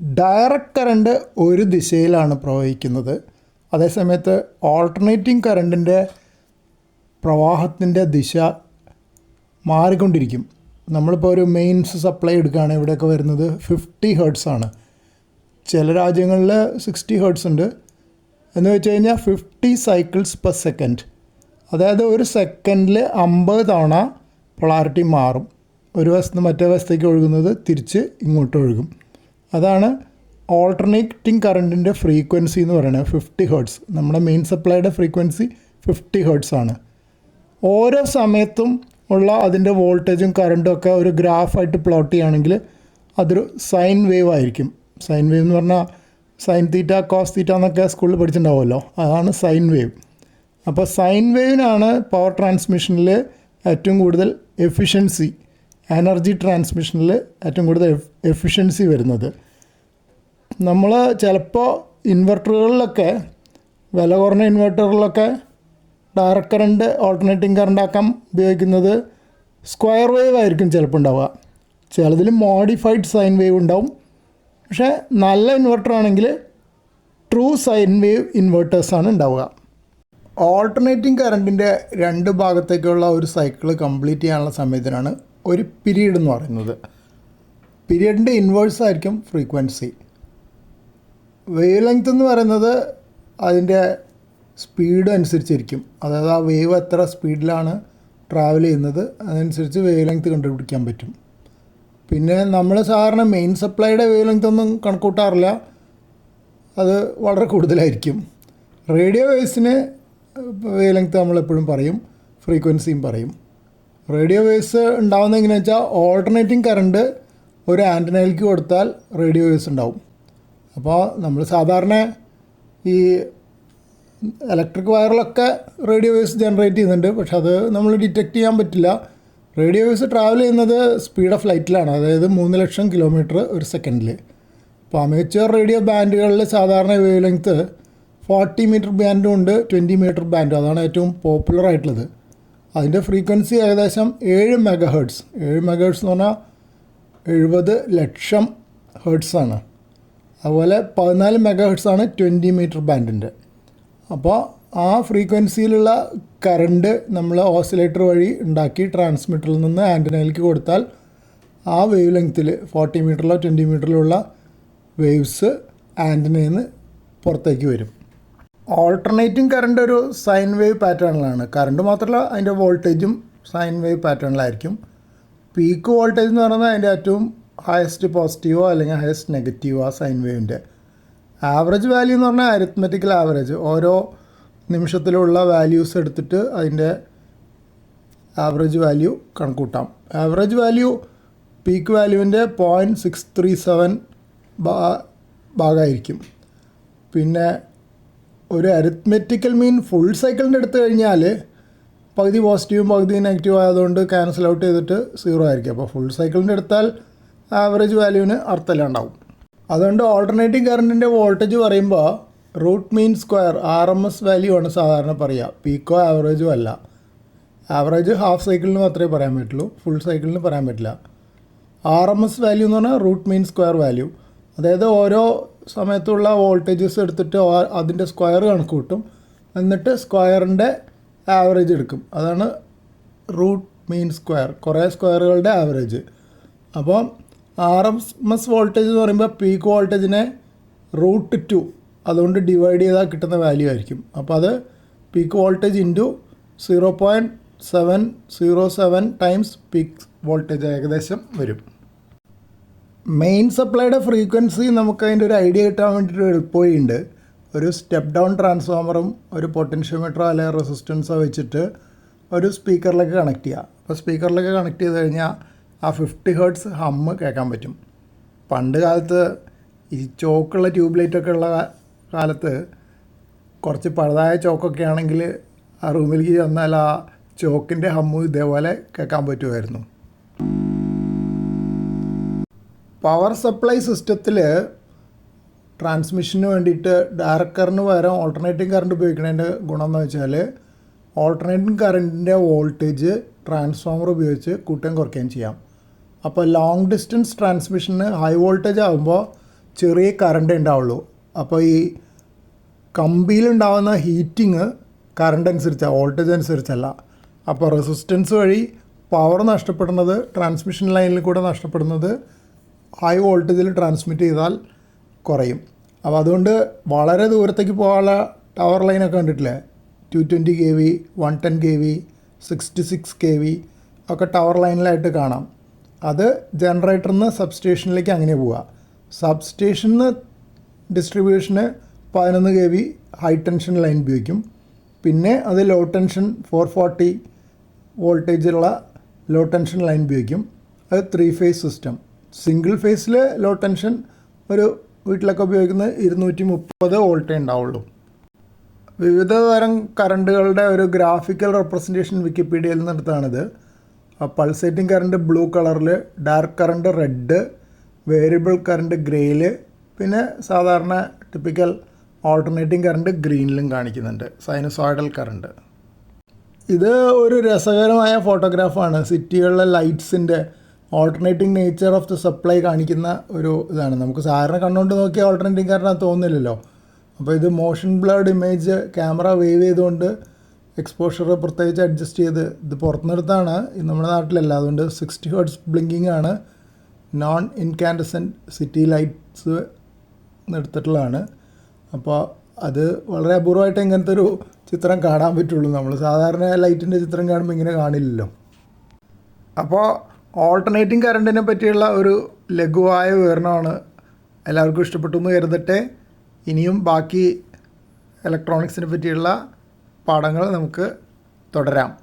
Direct current ഒരു ദിശയിലാണ് പ്രവഹിക്കുന്നത്. അതേസമയത്ത് ഓൾട്ടർനേറ്റിംഗ് കറണ്ടിന്റെ പ്രവാഹത്തിന്റെ ദിശ മാറിക്കൊണ്ടിരിക്കും. നമ്മളിപ്പോൾ ഒരു മെയിൻസ് സപ്ലൈ എടുക്കുകയാണ്. ഇവിടെയൊക്കെ വരുന്നത് ഫിഫ്റ്റി ഹേർട്സ് ആണ്. ചില രാജ്യങ്ങളിൽ സിക്സ്റ്റി ഹേർട്സ് ഉണ്ട്. എന്ന് വെച്ച് കഴിഞ്ഞാൽ ഫിഫ്റ്റി സൈക്കിൾസ് പെർ സെക്കൻഡ് അതായത് ഒരു സെക്കൻഡിൽ അമ്പത് തവണ പൊളാരിറ്റി മാറും. ഒരു വശത്ത് മറ്റേ വശത്തേക്ക് ഒഴുകുന്നത് തിരിച്ച് ഇങ്ങോട്ട് ഒഴുകും. അതാണ് ഓൾട്ടർനേറ്റിംഗ് കറണ്ടിന്റെ ഫ്രീക്വൻസി എന്ന് പറയുന്നത് ഫിഫ്റ്റി ഹേർട്സ് നമ്മുടെ മെയിൻ സപ്ലൈയുടെ ഫ്രീക്വൻസി ഫിഫ്റ്റി ഹേർട്സ് ആണ്. ഓരോ സമയത്തും ഉള്ള അതിന്റെ വോൾട്ടേജും കറണ്ടും ഒക്കെ ഒരു ഗ്രാഫായിട്ട് പ്ലോട്ട് ചെയ്യുകയാണെങ്കിൽ അതൊരു സൈൻ വേവ് ആയിരിക്കും. സൈൻ വേവ് എന്ന് പറഞ്ഞാൽ സൈൻ തീറ്റ കോസ് തീറ്റ എന്നൊക്കെ സ്കൂളിൽ പഠിച്ചിട്ടുണ്ടാവുമല്ലോ. അതാണ് സൈൻ വേവ് അപ്പോൾ സൈൻ വേവിനാണ് പവർ ട്രാൻസ്മിഷനിൽ ഏറ്റവും കൂടുതൽ എഫിഷ്യൻസി എനർജി ട്രാൻസ്മിഷനിൽ ഏറ്റവും കൂടുതൽ എഫിഷ്യൻസി വരുന്നത്. നമ്മൾ ചിലപ്പോൾ ഇൻവെർട്ടറുകളിലൊക്കെ വില കുറഞ്ഞ ഇൻവെർട്ടറുകളിലൊക്കെ ഡയറക്റ്റ് കറണ്ട് ഓൾട്ടർനേറ്റിംഗ് കറണ്ട് ആക്കാൻ ഉപയോഗിക്കുന്നത് സ്ക്വയർ വേവ് ആയിരിക്കും ചിലപ്പോൾ ഉണ്ടാവുക. ചിലതിൽ മോഡിഫൈഡ് സൈൻ വേവ് ഉണ്ടാവും. പക്ഷേ നല്ല ഇൻവെർട്ടർ ആണെങ്കിൽ ട്രൂ സൈൻ വേവ് ഇൻവെർട്ടേഴ്സാണ് ഉണ്ടാവുക. ഓൾട്ടർനേറ്റിംഗ് കറണ്ടിന്റെ രണ്ട് ഭാഗത്തേക്കുള്ള ഒരു സൈക്കിൾ കംപ്ലീറ്റ് ചെയ്യാനുള്ള സമയത്തിനാണ് ഒരു പിരീഡ് എന്ന് പറയുന്നത്. പീരീഡിന്റെ ഇൻവേഴ്സ് ആയിരിക്കും ഫ്രീക്വൻസി വേവ് ലെങ്ത് എന്ന് പറയുന്നത് അതിന്റെ സ്പീഡ് അനുസരിച്ചിരിക്കും. അതായത് ആ വേവ് എത്ര സ്പീഡിലാണ് ട്രാവൽ ചെയ്യുന്നത് അതനുസരിച്ച് വേവ് ലെങ്ത് കണ്ടുപിടിക്കാൻ പറ്റും. പിന്നെ നമ്മൾ സാധാരണ മെയിൻ സപ്ലൈയുടെ വേവ് ലെങ്ത് ഒന്നും കണക്കൂട്ടാറില്ല. അത് വളരെ കൂടുതലായിരിക്കും. റേഡിയോ വേവ്സിന് വേവ് ലെങ്ത് നമ്മളെപ്പോഴും പറയും ഫ്രീക്വൻസിയും പറയും. റേഡിയോ വേവ്സ് ഉണ്ടാകുന്നത് എങ്ങനെയാണെന്ന് വെച്ചാൽ ഓൾട്ടർനേറ്റിംഗ് കറണ്ട് ഒരു ആന്റനയിലേക്ക് കൊടുത്താൽ റേഡിയോ വേവ്സ് ഉണ്ടാവും. അപ്പോൾ നമ്മൾ സാധാരണ ഈ ഇലക്ട്രിക് വയറിലൊക്കെ റേഡിയോ വേവ്സ് ജനറേറ്റ് ചെയ്യുന്നുണ്ട്. പക്ഷെ അത് നമ്മൾ ഡിറ്റക്റ്റ് ചെയ്യാൻ പറ്റില്ല. റേഡിയോ വേവ്സ് ട്രാവൽ ചെയ്യുന്നത് സ്പീഡ് ഓഫ് ലൈറ്റിലാണ് അതായത് മൂന്ന് ലക്ഷം കിലോമീറ്റർ ഒരു സെക്കൻഡിൽ അപ്പോൾ അമേച്ചർ റേഡിയോ ബാൻഡുകളിൽ സാധാരണ വേവ് ലെങ്ത്ത് ഫോർട്ടി മീറ്റർ ബാൻഡും ഉണ്ട് ട്വന്റി മീറ്റർ ബാൻഡും അതാണ് ഏറ്റവും പോപ്പുലർ ആയിട്ടുള്ളത്. അതിന്റെ ഫ്രീക്വൻസി ഏകദേശം ഏഴ് മെഗാ ഹേർട്സ് ഏഴ് മെഗാ ഹേർട്സ് എന്ന് പറഞ്ഞാൽ എഴുപത് ലക്ഷം ഹേർട്സാണ് അതുപോലെ പതിനാല് മെഗാ ആണ് ട്വന്റി മീറ്റർ ബാൻഡിന്റെ. അപ്പോൾ ആ ഫ്രീക്വൻസിയിലുള്ള കറണ്ട് നമ്മൾ ഓസിലേറ്റർ വഴി ഉണ്ടാക്കി ട്രാൻസ്മിറ്ററിൽ നിന്ന് ആന്റനയിലേക്ക് കൊടുത്താൽ ആ വേവ് ലെങ്ത്തിൽ ഫോർട്ടി മീറ്ററിലോ ട്വന്റി മീറ്ററിലുള്ള വേവ്സ് ആന്റനയിൽ നിന്ന് പുറത്തേക്ക് വരും. ഓൾട്ടർനേറ്റിംഗ് കറണ്ട് ഒരു സൈൻ വേവ് പാറ്റേണിലാണ് കറണ്ട് മാത്രമല്ല അതിന്റെ വോൾട്ടേജും സൈൻ വേവ് പാറ്റേണിലായിരിക്കും പീക്ക് വോൾട്ടേജ് എന്ന് പറയുന്നത് അതിന്റെ ഏറ്റവും ഹയസ്റ്റ് പോസിറ്റീവോ അല്ലെങ്കിൽ ഹയസ്റ്റ് നെഗറ്റീവോ ആ സൈൻ വേവിന്റെ ആവറേജ് വാല്യൂ എന്ന് പറഞ്ഞാൽ അരിത്മെറ്റിക്കൽ ആവറേജ് ഓരോ നിമിഷത്തിലുള്ള വാല്യൂസ് എടുത്തിട്ട് അതിന്റെ ആവറേജ് വാല്യൂ കണക്കൂട്ടാം. ആവറേജ് വാല്യൂ പീക്ക് വാല്യൂവിന്റെ പോയിന്റ് സിക്സ് ത്രീ സെവൻ ഭാഗമായിരിക്കും. പിന്നെ ഒരു അരിത്മെറ്റിക്കൽ മീൻ ഫുൾ സൈക്കിളിന്റെ എടുത്തു കഴിഞ്ഞാൽ പകുതി പോസിറ്റീവും പകുതി നെഗറ്റീവും ആയതുകൊണ്ട് ക്യാൻസൽ ഔട്ട് ചെയ്തിട്ട് സീറോ ആയിരിക്കും. അപ്പോൾ ഫുൾ സൈക്കിളിന്റെ എടുത്താൽ ആവറേജ് വാല്യൂവിന് അർത്ഥമില്ലാണ്ടാവും. അതുകൊണ്ട് ഓൾട്ടർനേറ്റീവ് കറണ്ടിന്റെ വോൾട്ടേജ് പറയുമ്പോൾ root mean square R M S value ആണ് സാധാരണ പറയുക പീക്കോ ആവറേജും അല്ല. ആവറേജ് ഹാഫ് സൈക്കിളിന് മാത്രമേ പറയാൻ പറ്റുള്ളൂ. ഫുൾ സൈക്കിളിന് പറയാൻ പറ്റില്ല. ആർ എം എസ് വാല്യൂ എന്ന് പറഞ്ഞാൽ റൂട്ട് മീൻ സ്ക്വയർ വാല്യൂ അതായത് ഓരോ സമയത്തുള്ള വോൾട്ടേജസ് എടുത്തിട്ട് അതിന്റെ സ്ക്വയർ കണക്ക് കൂട്ടും. എന്നിട്ട് സ്ക്വയറിന്റെ ആവറേജ് എടുക്കും. അതാണ് റൂട്ട് മീൻ സ്ക്വയർ കുറേ സ്ക്വയറുകളുടെ ആവറേജ് അപ്പോൾ ആർ എം എസ് വോൾട്ടേജ് എന്ന് പറയുമ്പോൾ പീക്ക് വോൾട്ടേജിനെ റൂട്ട് ടു അതുകൊണ്ട് ഡിവൈഡ് ചെയ്താൽ കിട്ടുന്ന വാല്യൂ ആയിരിക്കും. അപ്പോൾ അത് peak voltage into zero point seven zero seven times peak voltage ഏകദേശം വരും. മെയിൻ സപ്ലൈയുടെ ഫ്രീക്വൻസി നമുക്ക് അതിന്റെ ഒരു ഐഡിയ കിട്ടാൻ വേണ്ടിയിട്ട് ഒരു എളുപ്പവഴിയുണ്ട് ഒരു സ്റ്റെപ്പ് ഡൗൺ ട്രാൻസ്ഫോമറും ഒരു പൊട്ടൻഷ്യോമീറ്ററോ അല്ലെങ്കിൽ റെസിസ്റ്റൻസോ വെച്ചിട്ട് ഒരു സ്പീക്കറിലേക്ക് കണക്ട് ചെയ്യുക അപ്പോൾ സ്പീക്കറിലേക്ക് കണക്ട് ചെയ്ത് കഴിഞ്ഞാൽ ആ ഫിഫ്റ്റി ഹേർട്സ് ഹമ്മ് കേൾക്കാൻ പറ്റും. പണ്ട് കാലത്ത് ഈ ചോക്കുള്ള ട്യൂബ് ലൈറ്റൊക്കെ ഉള്ള കാലത്ത് കുറച്ച് പഴുതായ ചോക്കൊക്കെ ആണെങ്കിൽ ആ റൂമിലേക്ക് ചെന്നാൽ ആ ചോക്കിന്റെ ഹമ്മ് ഇതേപോലെ കേൾക്കാൻ പറ്റുമായിരുന്നു. പവർ സപ്ലൈ സിസ്റ്റത്തിൽ ട്രാൻസ്മിഷന് വേണ്ടിയിട്ട് ഡയറക്റ്റ് കറണ്ട് പകരം ഓൾട്ടർനേറ്റിംഗ് കറണ്ട് ഉപയോഗിക്കുന്നതിന്റെ ഗുണം എന്ന് വെച്ചാൽ ഓൾട്ടർനേറ്റിംഗ് കറണ്ടിന്റെ വോൾട്ടേജ് ട്രാൻസ്ഫോമർ ഉപയോഗിച്ച് കൂട്ടുകയും കുറയ്ക്കുകയും ചെയ്യാം. അപ്പോൾ ലോങ് ഡിസ്റ്റൻസ് ട്രാൻസ്മിഷന് ഹൈ വോൾട്ടേജ് ആകുമ്പോൾ ചെറിയ കറണ്ട് ഉണ്ടാവുള്ളൂ. അപ്പോൾ ഈ കമ്പിയിലുണ്ടാവുന്ന ഹീറ്റിങ് കറണ്ട് അനുസരിച്ചാണ് വോൾട്ടേജ് അനുസരിച്ചല്ല. അപ്പോൾ റെസിസ്റ്റൻസ് വഴി പവർ നഷ്ടപ്പെടുന്നത് ട്രാൻസ്മിഷൻ ലൈനിൽ കൂടെ നഷ്ടപ്പെടുന്നത് ഹൈ വോൾട്ടേജിൽ ട്രാൻസ്മിറ്റ് ചെയ്താൽ കുറയും. അപ്പോൾ അതുകൊണ്ട് വളരെ ദൂരത്തേക്ക് പോകാനുള്ള ടവർ ലൈനൊക്കെ കണ്ടിട്ടില്ലേ? Two twenty K V one ten K V sixty six K V ഒക്കെ ടവർ ലൈനിലായിട്ട് കാണാം. അത് ജനറേറ്ററിൽ നിന്ന് സബ്സ്റ്റേഷനിലേക്ക് അങ്ങനെ പോവുക. സബ്സ്റ്റേഷനിൽ നിന്ന് ഡിസ്ട്രിബ്യൂഷന് പതിനൊന്ന് K V high tension line ഉപയോഗിക്കും. പിന്നെ അത് ലോ ടെൻഷൻ ഫോർ ഫോർട്ടി വോൾട്ടേജുള്ള ലോ ടെൻഷൻ ലൈൻ ഉപയോഗിക്കും. അത് ത്രീ ഫേസ് സിസ്റ്റം സിംഗിൾ ഫേസിൽ ലോ ടെൻഷൻ ഒരു വീട്ടിലൊക്കെ ഉപയോഗിക്കുന്ന ഇരുന്നൂറ്റി മുപ്പത് വോൾട്ടേ ഉണ്ടാവുള്ളൂ. വിവിധ തരം കറണ്ടുകളുടെ ഒരു ഗ്രാഫിക്കൽ റെപ്രസെന്റേഷൻ വിക്കിപീഡിയയിൽ നിന്നെടുത്താണിത്. പൾസേറ്റിംഗ് കറണ്ട് ബ്ലൂ കളറിൽ dark current red variable current ഗ്രേയിൽ പിന്നെ സാധാരണ ടിപ്പിക്കൽ ഓൾട്ടർനേറ്റിംഗ് കറണ്ട് ഗ്രീനിലും കാണിക്കുന്നുണ്ട്. സൈനസോയിഡൽ കറണ്ട് ഇത് ഒരു രസകരമായ ഫോട്ടോഗ്രാഫാണ് സിറ്റികളിലെ ലൈറ്റ്സിന്റെ alternating nature of the supply കാണിക്കുന്ന ഒരു ഇതാണ്. നമുക്ക് സാധാരണ കണ്ണുകൊണ്ട് നോക്കിയാൽ ഓൾട്ടർനേറ്റിംഗ് കാരണം തോന്നില്ലല്ലോ അപ്പോൾ ഇത് motion blurred image camera wave ചെയ്തുകൊണ്ട് എക്സ്പോഷർ പ്രത്യേകിച്ച് അഡ്ജസ്റ്റ് ചെയ്ത് ഇത് പുറത്തുനിന്നെടുത്താണ്. നമ്മുടെ നാട്ടിലല്ല. അതുകൊണ്ട് സിക്സ്റ്റി ഹേർട്സ് ബ്ലിങ്കിങ് ആണ്. നോൺ ഇൻകാൻഡസന്റ് സിറ്റി ലൈറ്റ്സ് എടുത്തിട്ടുള്ളതാണ്. അപ്പോൾ അത് വളരെ അപൂർവമായിട്ട് ഇങ്ങനത്തെ ഒരു ചിത്രം കാണാൻ പറ്റുള്ളൂ. നമ്മൾ സാധാരണ ലൈറ്റിന്റെ ചിത്രം കാണുമ്പോൾ ഇങ്ങനെ കാണില്ലല്ലോ. അപ്പോൾ ഓൾട്ടർനേറ്റിംഗ് കറണ്ടിനെ പറ്റിയുള്ള ഒരു ലഘുവായ വിവരണമാണ് എല്ലാവർക്കും ഇഷ്ടപ്പെട്ടു എന്ന് കരുതട്ടെ. ഇനിയും ബാക്കി ഇലക്ട്രോണിക്സിനെ പറ്റിയുള്ള പാഠങ്ങൾ നമുക്ക് തുടരാം.